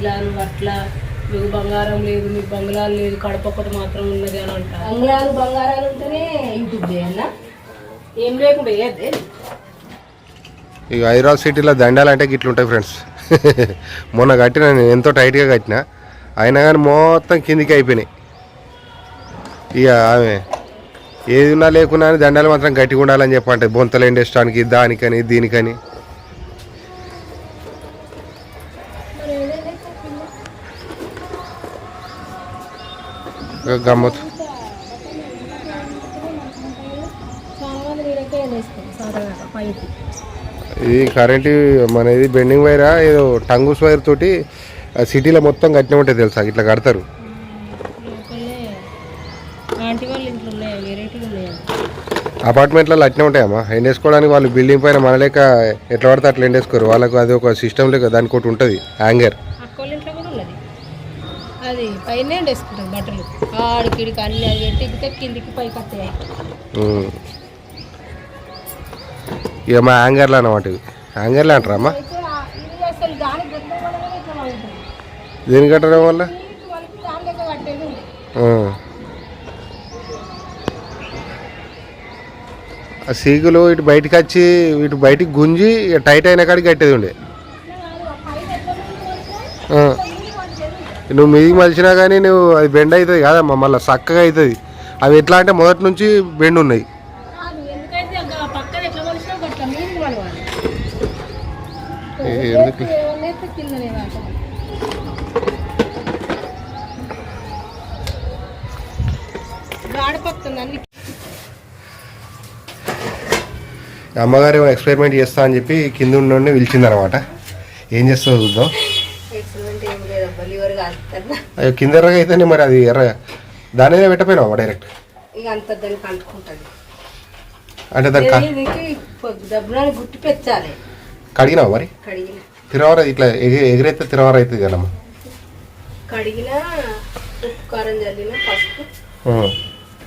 ఇట్లా నువ్వు అట్లా మీకు బంగారం లేదు మీకు బంగ్లాలు లేదు కడప ఒకటి మాత్రం ఉన్నది అని అంటారు. బంగారాలు బంగారాలు ఉంటేనే యూట్యూబ్ చేయన్నా ఏం లేకుండా ఏదే ఇక హైదరాబాద్ సిటీలో దండాలు అంటే గిట్లుంటాయి ఫ్రెండ్స్ మొన్న కట్టిన నేను ఎంతో టైట్గా కట్టిన. అయినా కానీ మొత్తం కిందికి అయిపోయినాయి. ఇక ఆమె ఏది ఉన్నా లేకున్నా దండాలు మాత్రం గట్టిగా ఉండాలని చెప్పంటే బొంతలు ఎండేయడానికి దానికని దీనికని. చక్కగా గమ్మత్. ఇది కరెంట్ మన ఇది బెండింగ్ వైరా ఏదో టంగుస్ వైర్ తోటి ఆ సిటీలో మొత్తం కట్టిన ఉంటాయి తెలుసా ఇట్లా కడతారు. అపార్ట్మెంట్లలో అట్నే ఉంటాయమ్మా ఎండేసుకోవడానికి వాళ్ళు బిల్డింగ్ పైన మన లేక ఎట్లా పడితే అట్లా ఎండేసుకోరు. వాళ్ళకు అది ఒక సిస్టమ్ లేక దానికి ఒకటి ఉంటుంది హ్యాంగర్ అక్క వాళ్ళ ఇంట్లో కూడా ఉన్నది అది పైన వేసుకుంటుంది బట్టలు. ఆడికిడికి అన్ని అది పెట్టి ఎక్కితే కిందికి పైకి వస్తాయి. ఇక మా హ్యాంగర్లు అన్నమాట ఇవి. హ్యాంగర్లు అంటారా అమ్మా? దాని కట్టడం వల్ల? ఆ. సీగులు ఇటు బయటికి వచ్చి ఇటు బయటికి గుంజి ఇక టైట్ అయిన కాడికి కట్టేది ఉండే ఆ. నువ్వు మీదికి మలిచినా కానీ నువ్వు అది బెండ్ అవుతుంది కాదమ్మా మళ్ళీ చక్కగా అవుతుంది. అవి ఎట్లా అంటే మొదటి నుంచి బెండ్ ఉన్నాయి. ఎందుకు? అమ్మగారు ఎక్స్పెరిమెంట్ చేస్తా అని చెప్పి కింద ఉండి పిలిచిందనమాట ఏం చేస్తుందో చూద్దాం ఎక్సలెంట్ ఏం లేదబ్బా లివర్ కాలుతుందా అయ్యో కింద ఎర్రగా అయితేనే మరి అది ఎర్ర. దాని మీద పెట్టపోయినావా డైరెక్ట్ ఇక అంత దానికి అంటుకుంటుంది అంటే దీనికి దబ్బునాన్ని గుట్టి కడిగినావా మరి? కడిగిన. తిరవర ఇట్లా ఎగి ఎగిరైతే తిరవర అవుతుంది కదమ్మా. కడిగిన ఉప్పు కారం చల్లిన పసుపు. ఆ.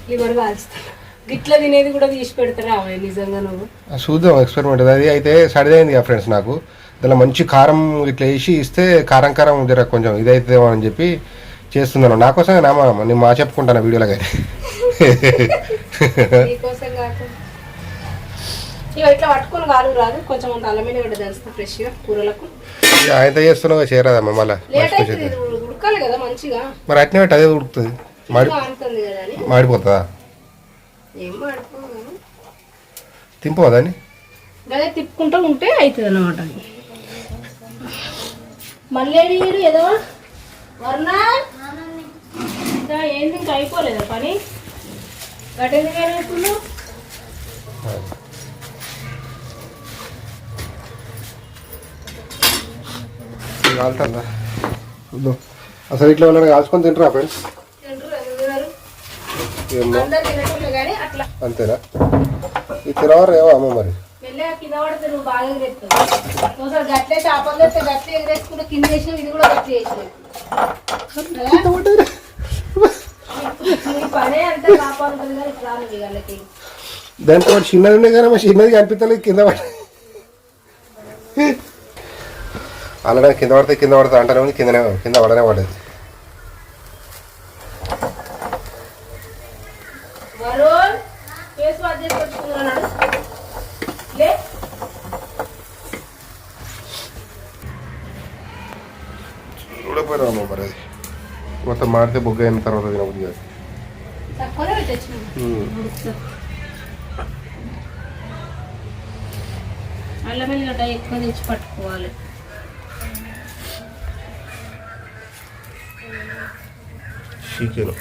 లివర్ కాల్చుతాను. గిట్ల తినేది కూడా తీసి పెడతారా అవి నిజంగా నువ్వు? ఆ చూద్దాం ఎక్స్పెరిమెంట్. అది అయితే సడిదైంది కదా ఫ్రెండ్స్ నాకు. దానిలో మంచి కారం ఇట్లా వేసి ఇస్తే కారం కారం జర కొంచెం ఇదైతుందేమో అని చెప్పి చేస్తున్నాను. నా కోసమే నామా నేను మా చెప్పుకుంటాను వీడియోలో కానీ అయితే. చేస్తున్నావు చేరదమ్మా మళ్ళీ? మరి అట్నే పెట్టి అదే ఉడుకుతుంది. మాడి మాడిపోతుందా? అదే తిప్పుకుంటూ ఉంటే అవుతుంది అన్నమాట మళ్ళీ ఏదో? వర్ణ? ఇంకా ఏంది ఇంకా అయిపోలేదా పని? గట్టెందుకు వేసుకున్నావు ఇది కాలుతుందా? చూద్దాం అసలు ఇట్లా వాళ్ళని కాల్చుకొని తింటారా ఫ్రెండ్స్ అంతేనా? ఇది తినవరా ఏవో అమ్మ మరి? కింద పడితే నువ్వు బాగా ఎగిరేస్తావు ఒకసారి గట్లే చేపలు తెస్తే గట్లే ఎగిరేసుకుంటే కింద వేసినావు ఇది కూడా గట్లే వేసినావు నీ పనే అంతా కాపాడుతుంది కానీ ఇట్లా రాను వాళ్ళకి దానికి ఒకటి చిన్నది ఉండే కానీ మరి చిన్నది కనిపించలేదు కింద పడి అలా కింద పడితే కింద పడితే అంటానే ఉంది కిందనే కింద పడనే పడేది వరుణ్ ఫేస్ వాష్ చేసి పెట్టుకున్నాడు లే చూడపోయినా అమ్మ మరి అది మొత్తం మాడితే బొగ్గ అయిన తర్వాత తినబుద్ధి కాదు. అల్లం వెల్లిగడ్డ ఎక్కువ తెచ్చి పట్టుకోవాలి. చికెన్.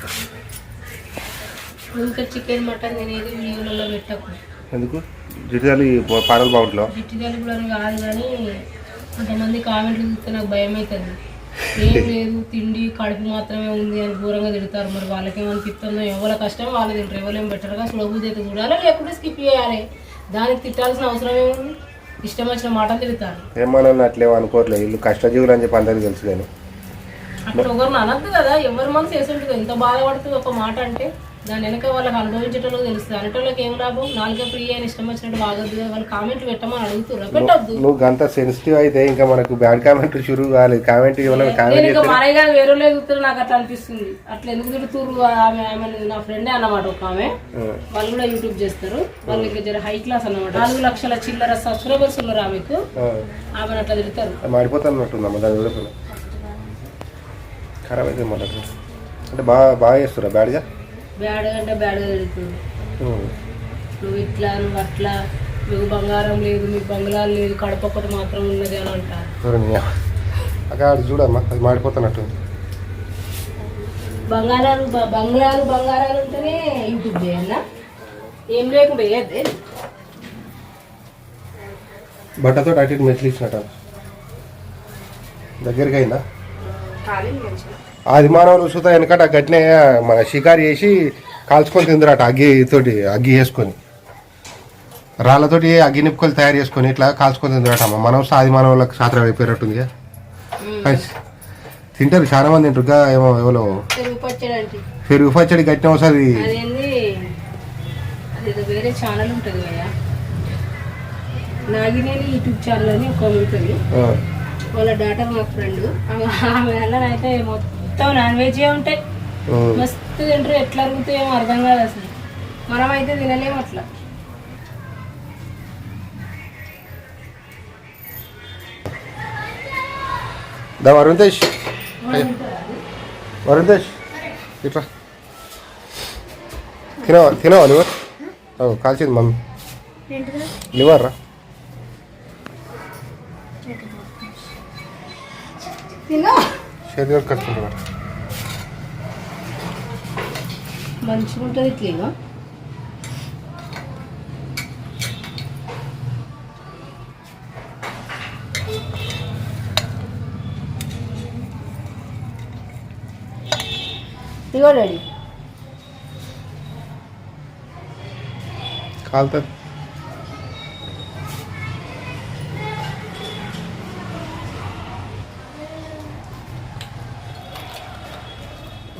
ఇంకా చికెన్ మటన్ తినేది వీడియోలలో పెట్టకు. ఎందుకు? జిడ్డాలి పాడలు బాగుంట్లో? జిట్టిదాలు కూడా కాదు కానీ కొంతమంది కామెంట్లు చూస్తే నాకు భయం అవుతుంది ఏం లేదు తిండి కడుపు మాత్రమే ఉంది అని ఘోరంగా తిడతారు. మరి వాళ్ళకేమనిపిస్తుందో ఎవరి కష్టం వాళ్ళు తింటారు. ఎవరేం బెటర్గా సులభూతి అయితే చూడాలి లేకుంటే స్కిప్ చేయాలి. దానికి తిట్టాల్సిన అవసరం ఏముంది? ఇష్టం వచ్చిన మాటలు తిడతారు. ఏమన్నా అట్లేమో అనుకోవట్లేదు వీళ్ళు కష్టజీవులు అని చెప్పి అందరికీ తెలుసు కానీ. అట్లా ఒకరిని అనద్దు కదా. ఎవరి మనసు వేసి ఉంటుంది ఎంత బాధపడుతుంది ఒక మాట అంటే. దాని వెనక వాళ్ళకి అనుభవించేటోళ్ళకి తెలుస్తుంది. అనేటోళ్ళకి ఏం లాభం? నాలుగే ఫ్రీ అని ఇష్టం వచ్చినట్టు బాగొద్దు వాళ్ళు కామెంట్ పెట్టమని అడుగుతున్నారు పెట్టొద్దు. నువ్వు గంత సెన్సిటివ్ అయితే ఇంకా మనకు బ్యాడ్ కామెంట్ షురూ కాలేదు. కామెంట్ నేను ఇంకా గారు వేరే చూస్తారు నాకు అట్లా అనిపిస్తుంది. అట్లా ఎందుకు తిడుతుర్రు? ఆమె ఆమె నా ఫ్రెండే అన్నమాట ఒక ఆమె. వాళ్ళు కూడా యూట్యూబ్ చేస్తారు. వాళ్ళు ఇంకా జర హై క్లాస్ అన్నమాట. నాలుగు లక్షల చిల్లర సబ్స్క్రైబర్స్ ఉన్నారు ఆమెకు. ఆమెను అట్లా తిడతారు. మాడిపోతానట్టుందమ్మ దాని ఖరాబ్ అయితే అంటే బాగా బాగా చేస్తురా బ్యాడ్గా బ్యాడ్ అంటే బ్యాడ్గా తిడుతుంది నువ్వు ఇట్లా నువ్వు అట్లా నువ్వు బంగారం లేదు మీకు బంగ్లాలు లేదు కడప ఒకటి మాత్రం ఉన్నది అని అంటారు అక్కడ చూడమ్మా అది మాడిపోతున్నట్టు. బంగారాలు బంగ్లాలు బంగారాలు ఉంటేనే యూట్యూబ్ చేయాలా ఏం లేకుండా ఏదే బట్టతో అటు మెట్లు ఇచ్చినట్టు. దగ్గరికి అయిందా? ఖాళీ మంచిగా. ఆది మానవులు సుత వెనకట గట్టినే మన షికారు చేసి కాల్చుకొని తిందరట అగ్గి తోటి అగ్గి వేసుకొని. రాళ్ళతోటి అగ్గి నిప్పుకొని తయారు చేసుకొని ఇట్లా కాల్చుకొని తిందరట అమ్మ. మనం ఆది మానవులకు శాస్త్రం అయిపోయినట్టుంది తింటారు చాలా మంది తింటారు. ఇంకా ఏమో ఎవరో పెరుగు పచ్చడి గట్టిన ఒకసారి అదేంది? అదేదో వేరే ఛానల్ ఉంటుంది కదా. నాగినేని యూట్యూబ్ ఛానల్ అని ఒక ఉంటుంది ఆ, వాళ్ళ డాటర్ మా ఫ్రెండ్ ఆమె అన్న అయితే మొత్తం నాన్ వెజ్ ఉంటాయి. మస్తు తింటారు. ఎట్లా అరుగుతాయేమో అర్థం కాదు అసలు. మనం అయితే తినలేము అట్లా. దా వరుణ్ తేజ్. వరుణ్ తేజ్. ఇట్లా. తినవా? తినవా లివర్? కాల్చింది మమ్మీ. లివర్ రా చేతి వరకు కలుసుకుంటున్నా మంచిగా ఉంటుంది ఇట్లా ఇగో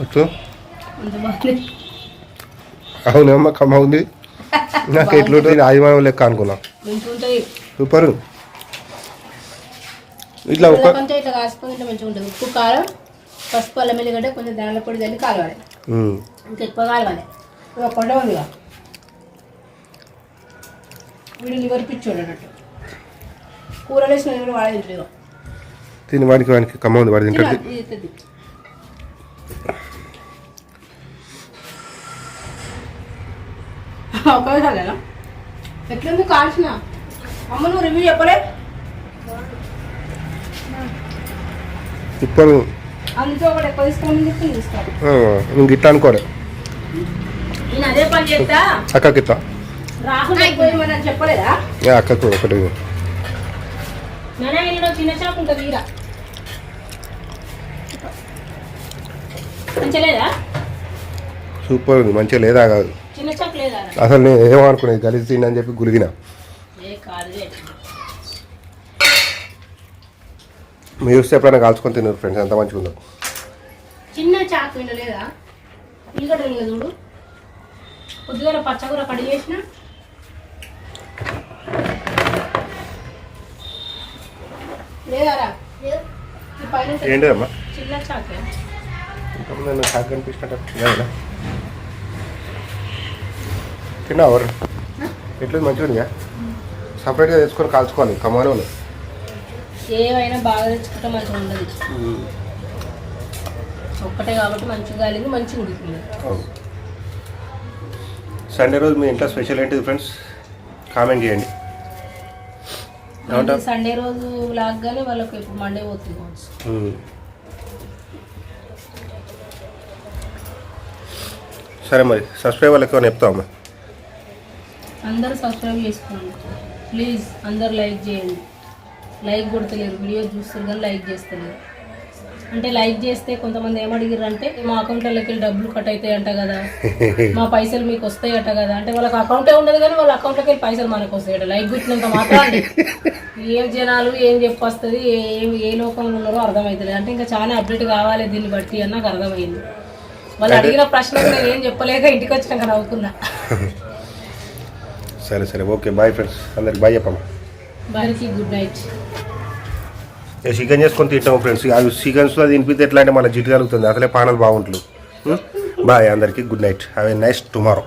బాగుంది అవునమ్మ కమ్మ ఉంది. నాకు ఎట్లుంటుంది ఆదిమానం లెక్క అనుకున్నా. సూపర్. ఇట్లా ఒక ఇట్లా మంచిగా ఉంటుంది ఉప్పు కారం పసుపు అల్లం ఎల్లిగడ్డ కొంచెం దానిలో పొడి చల్లి కాలవాలి. ఇంకా ఎక్కువ కాలవాలి. కొండ ఉందిగా వీడు లివర్ పిచ్చోడు అన్నట్టు. కూరలు వేసిన వాడే తింటాడు తిని వాడికి వాడికి కమ్మ ఉంది వాడి తింటాడు. ఒక్కసారి ఎట్లుంది కాల్చిన? అమ్మ నువ్వు రివ్యూ చెప్పలే? సూపర్ అందుకే ఒకటి ఎక్కువ తీసుకోమని చెప్పి తీసుకోవాలి ఇంక ఇట్లా అనుకోలే. నేను అదే పని చేస్తా. అక్కకి రాహుల్ చెప్పలేదా? ఒకటి నాన్న వీళ్ళలో చిన్న చాకు ఉంటుంది ఈర మంచిగా లేదా? సూపర్ ఉంది మంచిగా లేదా కాదు. అసలు నేను ఏమనుకునేది కలిసి తిండి చెప్పి గురిగిన మీరు వస్తే ఎప్పుడైనా కాల్చుకొని తిన్నారు ఫ్రెండ్స్ ఎంత మంచిగా ఉందో? చిన్న చాకు లేదా ఉల్లిగడ్డ చూడు. కొద్దిగా పచ్చకూర కడి చేసిన. లేదారా. ఏంటిదమ్మా? చిన్న చాకే. ఇంకా నేను షాక్ కనిపించినట్టు ఎవరు? ఎట్లేదు? మంచిగా ఉందిగా? సపరేట్గా తెచ్చుకొని కాల్చుకోవాలి కమానే ఉన్నాయి ఏమైనా బాగా తెచ్చుకుంటే మంచిగా ఉండదు. ఒక్కటే కాబట్టి మంచిగా కాలేదు మంచిగా ఉడుకుతుంది సండే రోజు మీ ఇంట్లో స్పెషల్ ఏంటిది ఫ్రెండ్స్ కామెంట్ చేయండి? సండే రోజు లాగానే వాళ్ళకి ఇప్పుడు మండే పోతుంది. సరే మరి సబ్స్క్రైబ్ వాళ్ళకి ఏమైనా చెప్తామమ్మా అందరూ సబ్స్క్రైబ్ చేసుకోండి. ప్లీజ్ అందరు లైక్ చేయండి. లైక్ కొడతలేరు. వీడియో చూస్తారు కానీ లైక్ చేస్తలేరు. అంటే లైక్ చేస్తే కొంతమంది ఏమడిగారు అంటే మా అకౌంట్లోకి వెళ్ళి డబ్బులు కట్ అవుతాయి అంట కదా. మా పైసలు మీకు వస్తాయి అంట కదా. అంటే వాళ్ళకి అకౌంటే ఉండదు కానీ వాళ్ళ అకౌంట్లోకి వెళ్ళి పైసలు మనకు వస్తాయి లైక్ గుచ్చినంత మాత్రాన్ని ఏం జనాలు ఏం చెప్పొస్తుంది ఏం ఏ లోకంలో ఉన్నారో అర్థమవుతుంది అంటే ఇంకా చాలా అప్డేట్ కావాలి దీన్ని బట్టి అని నాకు అర్థమైంది. వాళ్ళు అడిగిన ప్రశ్నకు నేను ఏం చెప్పలేక ఇంటికి వచ్చినాక నవ్వుకున్నా. సరే సరే. Okay bye friends. అందరికి బాయ్ చెప్పమ్మా. Good night. చికెన్ చేసుకొని తింటాము ఫ్రెండ్స్. అవి చికెన్స్లో తినిపితే ఎట్లా అంటే మన జిట్టు కలుగుతుంది. అసలే పానలు బాగుంటుంది బాయ్ అందరికీ good night. Have a nice tomorrow.